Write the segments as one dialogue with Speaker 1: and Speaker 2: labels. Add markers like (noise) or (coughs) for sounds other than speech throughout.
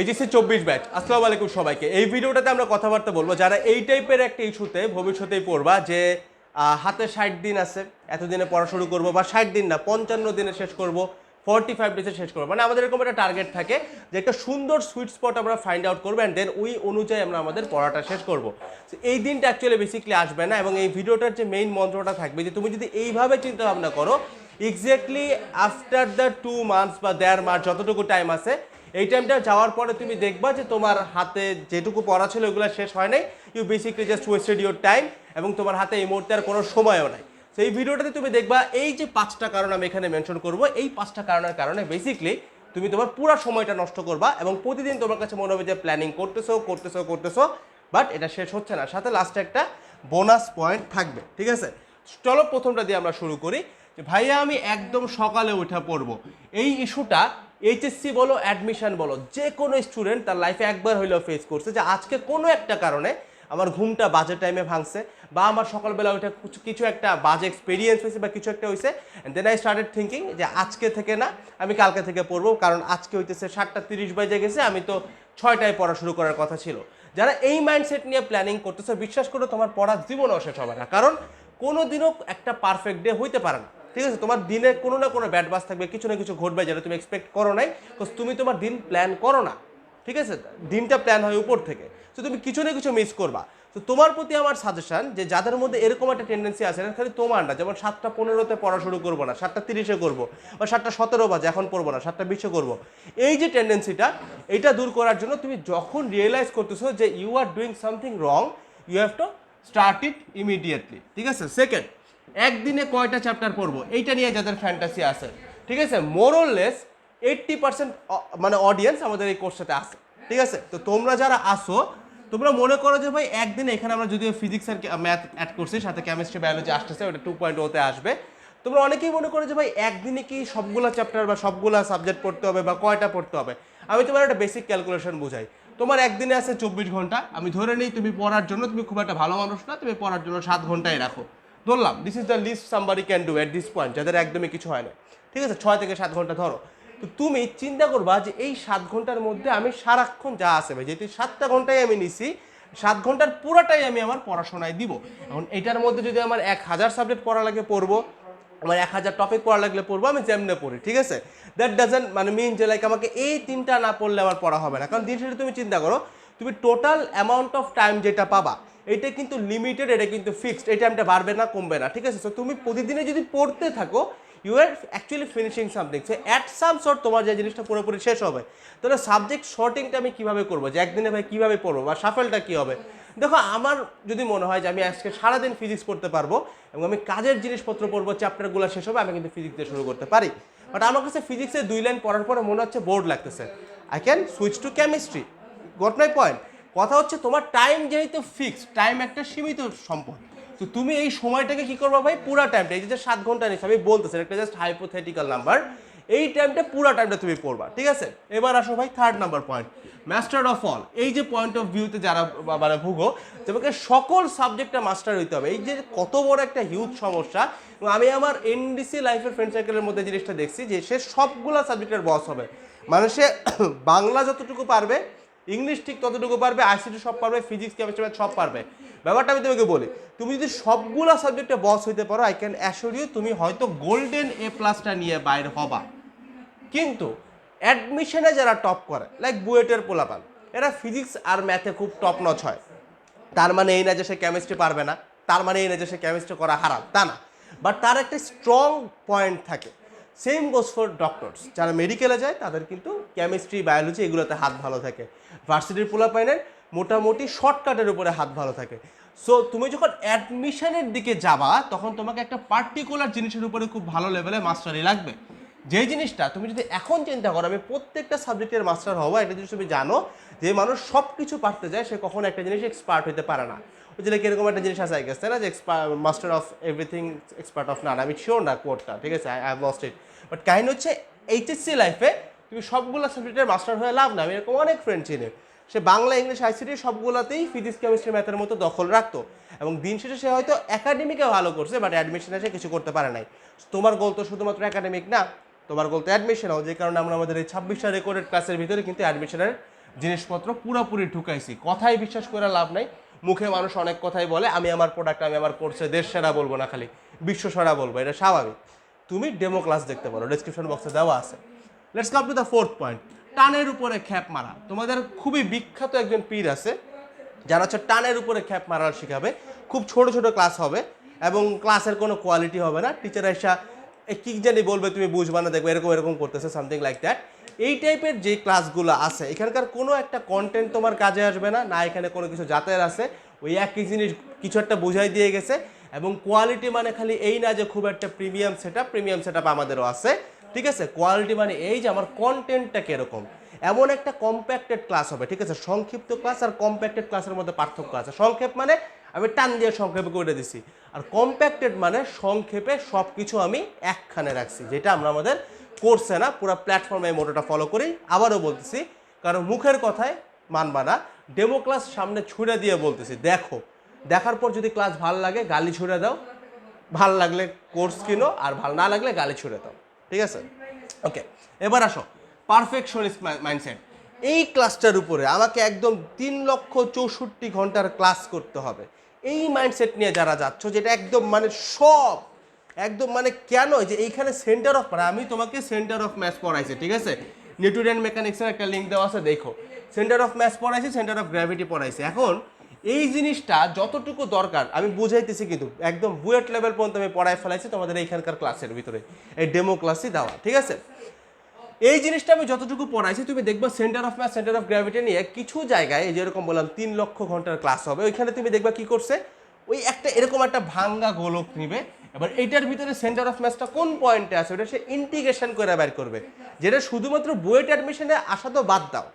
Speaker 1: HSC চব্বিশ batch. আসসালামু আলাইকুম সবাইকে। এই ভিডিওটাতে আমরা কথাবার্তা বলব। যারা এই টাইপের একটা ইস্যুতে ভবিষ্যতেই পড়বা যে হাতে ষাট দিন আছে, এতদিনে পড়া শুরু করব বা ষাট দিন না, পঞ্চান্ন দিনে শেষ করব ফর্টি ফাইভ ডেজে শেষ করব। মানে আমাদের এরকম একটা টার্গেট থাকে যে একটা সুন্দর সুইট স্পট আমরা ফাইন্ড আউট করব অ্যান্ড দেন ওই অনুযায়ী আমরা আমাদের পড়াটা শেষ করব। এই দিনটা অ্যাকচুয়ালি বেসিকলি আসবে না এবং এই ভিডিওটার যে মেইন মন্ত্রটা থাকবে যে, তুমি যদি এইভাবে চিন্তা ভাবনা করো exactly after the two months বা দেড় মাস যতটুকু টাইম আছে এই টাইমটা যাওয়ার পরে তুমি দেখবা যে তোমার হাতে যেটুকু পড়া ছিল ওগুলো শেষ হয় নাই। You basically just wasted your time এবং তোমার হাতে এই মুহূর্তে আর কোনো সময়ও নাই। তো এই ভিডিওটাতে তুমি দেখবা এই যে পাঁচটা কারণ আমি এখানে মেনশন করব। এই পাঁচটা কারণের কারণে বেসিকলি তুমি তোমার পুরো সময়টা নষ্ট করবা এবং প্রতিদিন তোমার কাছে মনে হবে যে প্ল্যানিং করতেছো করতেছো করতেছো বাট এটা শেষ হচ্ছে না। সাথে লাস্টে একটা বোনাস পয়েন্ট থাকবে, ঠিক আছে? চলো প্রথমটা দিয়ে আমরা শুরু করি যে ভাইয়া আমি একদম সকালে উঠে পড়ব। এই ইস্যুটা এইচএসসি বলো অ্যাডমিশন বলো যে কোনো স্টুডেন্ট তার লাইফে একবার হইলেও ফেস করছে যে আজকে কোনো একটা কারণে আমার ঘুমটা বাজে টাইমে ভাঙছে বা আমার সকালবেলা ওইটা কিছু কিছু একটা বাজে এক্সপিরিয়েন্স হয়েছে বা কিছু একটা হয়েছে দেন আই স্টার্টেড থিঙ্কিং যে আজকে থেকে না আমি কালকে থেকে পড়ব, কারণ আজকে হইতেছে সাতটা তিরিশ বাজে গেছে, আমি তো ছয়টায় পড়া শুরু করার কথা ছিল। যারা এই মাইন্ডসেট নিয়ে প্ল্যানিং করতেছে, বিশ্বাস করে তোমার পড়া জীবনেও শেষ হবে না, কারণ কোনো দিনও একটা পারফেক্ট ডে হইতে পারে না। ঠিক আছে, তোমার দিনে কোনো না কোনো ব্যাড বাস থাকবে, কিছু না কিছু ঘটবে যেটা তুমি এক্সপেক্ট করো নাই তুমি তোমার দিন প্ল্যান করো না। ঠিক আছে, দিনটা প্ল্যান হয় উপর থেকে। তো তুমি কিছু না কিছু মিস করবা। তো তোমার প্রতি আমার সাজেশন যে যাদের মধ্যে এরকম একটা টেন্ডেন্সি আছে না খালি তোমার না, যেমন সাতটা পনেরোতে পড়া শুরু করব না, সাতটা তিরিশে করব, বা সাতটা সতেরো বাজে এখন পড়ব না, সাতটা বিশে করব। এই যে টেন্ডেন্সিটা এটা দূর করার জন্য তুমি যখন রিয়েলাইজ করতেছো যে you are doing something wrong you have to start it immediately ঠিক আছে সেকেন্ড একদিনে কয়টা চ্যাপ্টার পড়ব? এইটা নিয়ে যাদের ফ্যান্টাসি আছে। ঠিক আছে? More or less eighty percent মানে অডিয়েন্স আমাদের এই কোর্সটাতে আছে। ঠিক আছে? তো তোমরা যারা আসো তোমরা মনে করো যে ভাই, একদিন এখানে আমরা যদিও ফিজিক্স আর ম্যাথ অ্যাড করছি, সাথে কেমিস্ট্রি বায়োলজি আসতেছে, ওটা টু পয়েন্ট ওতে আসবে। তোমরা অনেকেই মনে করো যে ভাই, একদিনে কি সবগুলা চ্যাপ্টার বা সবগুলা সাবজেক্ট পড়তে হবে বা কয়টা পড়তে হবে? আমি তোমার একটা বেসিক ক্যালকুলেশন বোঝাই। তোমার একদিনে আছে চব্বিশ ঘণ্টা। আমি ধরে নিই, তুমি পড়ার জন্য তুমি খুব একটা ভালো মানুষ না, তুমি পড়ার জন্য সাত ঘন্টাই রাখো। ধরলাম this is the list somebody can do at this point যাদের একদমই কিছু হয় না। ঠিক আছে? ছয় থেকে সাত ঘণ্টা ধরো। তো তুমি চিন্তা করবা যে এই সাত ঘণ্টার মধ্যে আমি সারাক্ষণ যা আছে ভাই, যেহেতু সাতটা ঘন্টাই আমি নিছি, সাত ঘণ্টার পুরাটাই আমি আমার পড়াশোনায় দিব। এখন এটার মধ্যে যদি আমার এক হাজার সাবজেক্ট পড়া লাগে পড়ব, আমার এক হাজার টপিক পড়া লাগলে পড়ব, আমি যেমনে পড়ি, ঠিক আছে? দ্যাট ডাজেন্ট মানে মিন যে লাইক আমাকে এই তিনটা না পড়লে আমার পড়া হবে না। কারণ দিন শেষে তুমি চিন্তা করো, তুমি টোটাল অ্যামাউন্ট অফ টাইম যেটা পাবা এটা কিন্তু লিমিটেড এটা কিন্তু ফিক্সড এই টাইমটা বাড়বে না, কমবে না, ঠিক আছে? সো তুমি প্রতিদিনে যদি পড়তে থাকো you are actually finishing something so at some short তোমার যে জিনিসটা পুরোপুরি শেষ হবে, তাহলে সাবজেক্ট শর্টিংটা আমি কীভাবে করব? যে একদিনে ভাই কীভাবে পড়ব বা সাফেলটা কী হবে? দেখো, আমার যদি মনে হয় যে আমি আজকে সারাদিন ফিজিক্স পড়তে পারব এবং আমি কাজের জিনিসপত্র পড়ব চ্যাপ্টারগুলো শেষ হবে, আমি কিন্তু ফিজিক্স দিয়ে শুরু করতে পারি। বাট আমার কাছে ফিজিক্সের দুই লাইন পড়ার পরে মনে হচ্ছে বোর্ড লাগতেছে। I can switch to chemistry got my point কথা হচ্ছে তোমার টাইম যেহেতু ফিক্স টাইম একটা সীমিত সম্পদ। তো তুমি এই সময়টাকে কি করব ভাই? পুরা টাইমটা এই যে সাত ঘণ্টা নিচ্ছে আমি বলতেছি, একটা জাস্ট হাইপোথেটিক্যাল নাম্বার এই টাইমটা পুরা টাইমটা তুমি পড়বা, ঠিক আছে? এবার আসো ভাই third number point master of all এই যে পয়েন্ট অফ ভিউতে যারা মানে ভুগো, তোমাকে সকল সাবজেক্টটা মাস্টার হইতে হবে। এই যে কত বড় একটা হিউজ সমস্যা আমি আমার এনডিসি লাইফের ফ্রেন্ড সার্কেলের মধ্যে জিনিসটা দেখছি যে সে সবগুলা সাবজেক্টের বস হবে। মানে সে (coughs) বাংলা যতটুকু পারবে ইংলিশ ঠিক ততটুকু পারবে আইসিটি সব পারবে ফিজিক্স কেমিস্ট্রি সব পারবে। ব্যাপারটা আমি তোমাকে বলি, তুমি যদি সবগুলা সাবজেক্টে বস হইতে পারো আই ক্যান অ্যাসোর ইউ তুমি হয়তো গোল্ডেন এ প্লাসটা নিয়ে বাইরে হবা। কিন্তু অ্যাডমিশনে যারা টপ করে লাইক বুয়েটের পোলাপান, এরা ফিজিক্স আর ম্যাথে খুব টপ নচ হয়। তার মানে এই না যে সে কেমিস্ট্রি পারবে না, তার মানে এই না যে সে কেমিস্ট্রি করা হারাম, তা না। বাট তার একটা স্ট্রং পয়েন্ট থাকে। সেম গোস ফর ডক্টরস যারা মেডিকেলে যায়, তাদের কিন্তু কেমিস্ট্রি বায়োলজি এগুলোতে হাত ভালো থাকে। ভার্সিটির পোলাপাইনের মোটামুটি শর্টকাটের উপরে হাত ভালো থাকে। সো তুমি যখন অ্যাডমিশনের দিকে যাবা, তখন তোমাকে একটা পার্টিকুলার জিনিসের উপরে খুব ভালো লেভেলে মাস্টারি লাগবে। যে জিনিসটা তুমি যদি এখন চিন্তা করো, আমি প্রত্যেকটা সাবজেক্টের মাস্টার হব, একটা জিনিস তুমি জানো, যে মানুষ সব কিছু পারতে যায়, সে কখনো একটা জিনিস এক্সপার্ট হতে পারে না। যে এরকম একটা জিনিস আছে গেছে না? যে master of everything expert of none আমি শিওর না কোর্টটা ঠিক আছে? I have lost it but কাহিনী হচ্ছে এইচএসসি লাইফে তুমি সবগুলো সাবজেক্টের মাস্টার হয়ে লাভ না আমি এরকম অনেক ফ্রেন্ড চিনি সে বাংলা ইংলিশ আইসিটি সবগুলোতেই ফিজিক্স কেমিস্ট্রি ম্যাথের মতো দখল রাখতো। এবং দিন শেষে সে হয়তো একাডেমিকে ভালো করছে বাট অ্যাডমিশনে সে কিছু করতে পারে নাই। তোমার গোল তো শুধুমাত্র একাডেমিক না, তোমার গোল তো অ্যাডমিশন যে কারণে আমরা আমাদের এই ছাব্বিশটা রেকর্ডেড ক্লাসের ভিতরে কিন্তু অ্যাডমিশনের জিনিসপত্র পুরোপুরি ঢুকাইছি। কথাই বিশ্বাস করে লাভ নাই। মুখে মানুষ অনেক কথাই বলে, আমি আমার প্রোডাক্ট আমি আমার কোর্সে দেশ সেরা বলব না খালি, বিশ্ব সেরা বলব, এটা স্বাভাবিক। তুমি ডেমো ক্লাস দেখতে পারো ডিসক্রিপশন বক্সে দেওয়া আছে। Let's come to the fourth point টানের উপরে খ্যাপ মারা। তোমাদের খুবই বিখ্যাত একজন পীর আছে, যারা হচ্ছে টানের উপরে খ্যাপ মারার শেখাবে। খুব ছোট ছোট ক্লাস হবে এবং ক্লাসের কোনো কোয়ালিটি হবে না। টিচার এসা কি জানি বলবে, তুমি বুঝবা না, দেখবে এরকম এরকম করতেছে সামথিং লাইক দ্যাট এই টাইপের যে ক্লাসগুলো আছে, এখানকার কোনো একটা কন্টেন্ট তোমার কাজে আসবে না না এখানে কোনো কিছু যাতায়াত আছে, ওই একই জিনিস কিছু একটা বোঝাই দিয়ে গেছে, এবং কোয়ালিটি মানে খালি এই না যে খুব একটা প্রিমিয়াম সেট প্রিমিয়াম সেট আমাদেরও আছে, ঠিক আছে? কোয়ালিটি মানে এই যে আমার কন্টেন্টটা কীরকম? এমন একটা কম্প্যাক্টেড ক্লাস হবে, ঠিক আছে? সংক্ষিপ্ত ক্লাস আর কম্প্যাক্টেড ক্লাসের মধ্যে পার্থক্য আছে। সংক্ষেপ মানে আমি টান দিয়ে সংক্ষেপে করে দিছি। আর কম্প্যাক্টেড মানে সংক্ষেপে সব কিছু আমি একখানে রাখছি, যেটা আমরা আমাদের কোর্সে না, পুরো প্ল্যাটফর্মে এই মোটোটা ফলো করি আবারও বলতেছি, কারণ মুখের কথায় মানবা না ডেমো ক্লাস সামনে ছুঁড়ে দিয়ে বলতেছি, দেখো, দেখার পর যদি ক্লাস ভালো লাগে, গালি ছুঁড়ে দাও। ভালো লাগলে কোর্স কিনো, আর ভালো না লাগলে গালি ছুঁড়ে দাও। ঠিক আছে? ওকে এবার আসো। পারফেকশনিস্ট মাইন্ডসেট এই ক্লাসটার উপরে আমাকে একদম তিন লক্ষ চৌষট্টি ঘণ্টার ক্লাস করতে হবে। এই মাইন্ডসেট নিয়ে যারা যাচ্ছ, যেটা একদম মানে সব একদম মানে কেন? যে এইখানে সেন্টার অফ মানে আমি তোমাকে সেন্টার অফ ম্যাথ পড়াইছি, ঠিক আছে? নিউট্রিয়েন্ট মেকানিক্সের একটা লিঙ্ক দেওয়া আছে, দেখো। সেন্টার অফ ম্যাথ পড়াইছি সেন্টার অফ গ্র্যাভিটি পড়াইছি। এখন এই জিনিসটা যতটুকু দরকার, আমি বুঝাইতেছি কিন্তু, একদম বুয়েট লেভেল পর্যন্ত আমি পড়ায় ফেলাইছি তোমাদের এইখানকার ক্লাসের ভিতরে, এই ডেমো ক্লাসই দেওয়া, ঠিক আছে? এই জিনিসটা আমি যতটুকু পড়াইছি, তুমি দেখবা centre of math centre of gravity নিয়ে কিছু জায়গায় যেরকম বললাম, তিন লক্ষ ঘণ্টার ক্লাস হবে, ওইখানে তুমি দেখবা কি করছে? ওই একটা এরকম একটা ভাঙ্গা গোলক নিবে এবার এইটার ভিতরে সেন্টার অফ ম্যাথটা কোন পয়েন্টে আছে, ওটা সে ইন্টিগ্রেশন করে বের করবে। যেটা শুধুমাত্র বুয়েট অ্যাডমিশনে আসা তো বাদ দাও।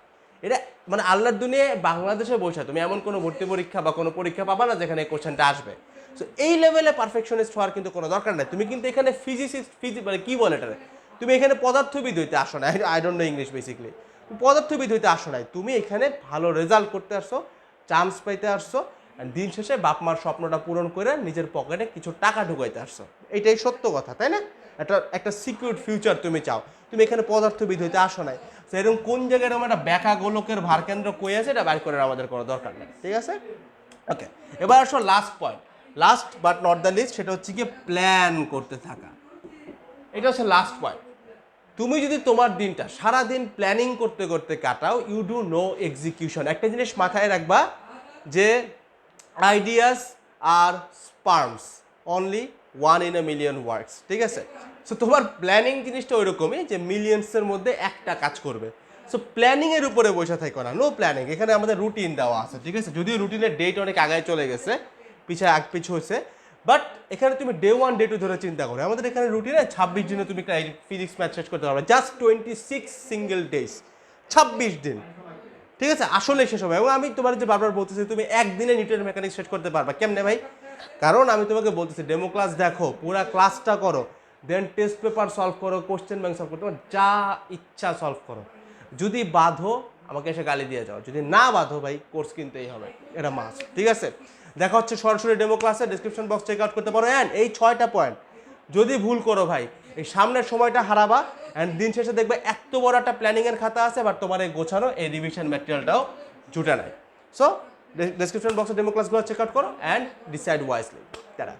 Speaker 1: এটা মানে আল্লাহর দুনিয়ায় বাংলাদেশে বসে তুমি এমন কোনো ভর্তি পরীক্ষা বা কোনো পরীক্ষা পাবা না যেখানে এই কোশ্চেনটা আসবে। সো এই লেভেলে পারফেকশনিস্ট হওয়ার কিন্তু কোনো দরকার নাই। তুমি কিন্তু এখানে ফিজিসিস্ট ফিজি মানে কী বলে এটা তুমি এখানে পদার্থবিদ হইতে আসো না I don't know English basically পদার্থবিদ হইতে আসো নাই, তুমি এখানে ভালো রেজাল্ট করতে আসছো চান্স পাইতে আসছো দিন শেষে বাপ মার স্বপ্নটা পূরণ করে নিজের পকেটে কিছু টাকা ঢুকাইতে আসছো। এটাই সত্য কথা, তাই না? একটা একটা সিকিউর ফিউচার তুমি চাও। তুমি এখানে পদার্থবিদ হইতে আসো নাই। তো এরকম কোন জায়গায় এরকম একটা ব্যাকা গোলকের ভারকেন্দ্র কই আছে, এটা বাইর করে আমাদের কোনো দরকার নেই। ঠিক আছে? ওকে এবার আসো last point last but not the least সেটা হচ্ছে কি প্ল্যান করতে থাকা। এটা হচ্ছে লাস্ট পয়েন্ট তুমি যদি তোমার দিনটা সারা দিন প্ল্যানিং করতে করতে কাটাও ইউ ডু নো এক্সিকিউশন একটা জিনিস মাথায় রাখবা যে ideas R sperms only one in a million works ঠিক আছে? সো তোমার প্ল্যানিং জিনিসটা ওইরকমই যে মিলিয়ন্সের মধ্যে একটা কাজ করবে। সো প্ল্যানিংয়ের উপরে বসে থাকো না। নো প্ল্যানিং এখানে আমাদের রুটিন দেওয়া আছে। ঠিক আছে? যদিও রুটিনের ডেট অনেক আগায় চলে গেছে পিছিয়ে আগ পিছু হয়েছে বাট এখানে তুমি ডে ওয়ান ডে টু ধরে চিন্তা করো। আমাদের এখানে রুটিনে ছাব্বিশ দিনে তুমি ফিজিক্স ম্যাচ শেষ করতে পারবে। Just twenty six single days ছাব্বিশ দিন। ঠিক আছে? আসলে শেষ হবে। এবং আমি তোমার যে বারবার বলতেছি, তুমি একদিনে নিউটন মেকানিক্স শেষ করতে পারবা। কেমনে ভাই? কারণ আমি তোমাকে বলতেছি, ডেমো ক্লাস দেখো, পুরা ক্লাসটা করো দেন টেস্ট পেপার সলভ করো কোশ্চেন ব্যাংক সলভ করো যা ইচ্ছা সলভ করো। যদি বাঁধো, আমাকে এসে গালি দিয়ে যাও। যদি না বাঁধো ভাই কোর্স কিনতেই হবে। এটা মাস ঠিক আছে? দেখা হচ্ছে সরাসরি ডেমো ক্লাসে ডিসক্রিপশন বক্স চেক আউট করতে পারো। অ্যান্ড এই ছয়টা পয়েন্ট যদি ভুল করো ভাই এই সামনের সময়টা হারাবা অ্যান্ড দিন শেষে দেখবে এত বড় একটা প্ল্যানিংয়ের খাতা আছে বাট তোমার এই গোছানো, এই রিভিশন ম্যাটেরিয়ালটাও জুটে নাই। সো ডিসক্রিপশন বক্সে ডেমো ক্লাসগুলো চেক আউট করো অ্যান্ড ডিসাইড ওয়াইসলি তারা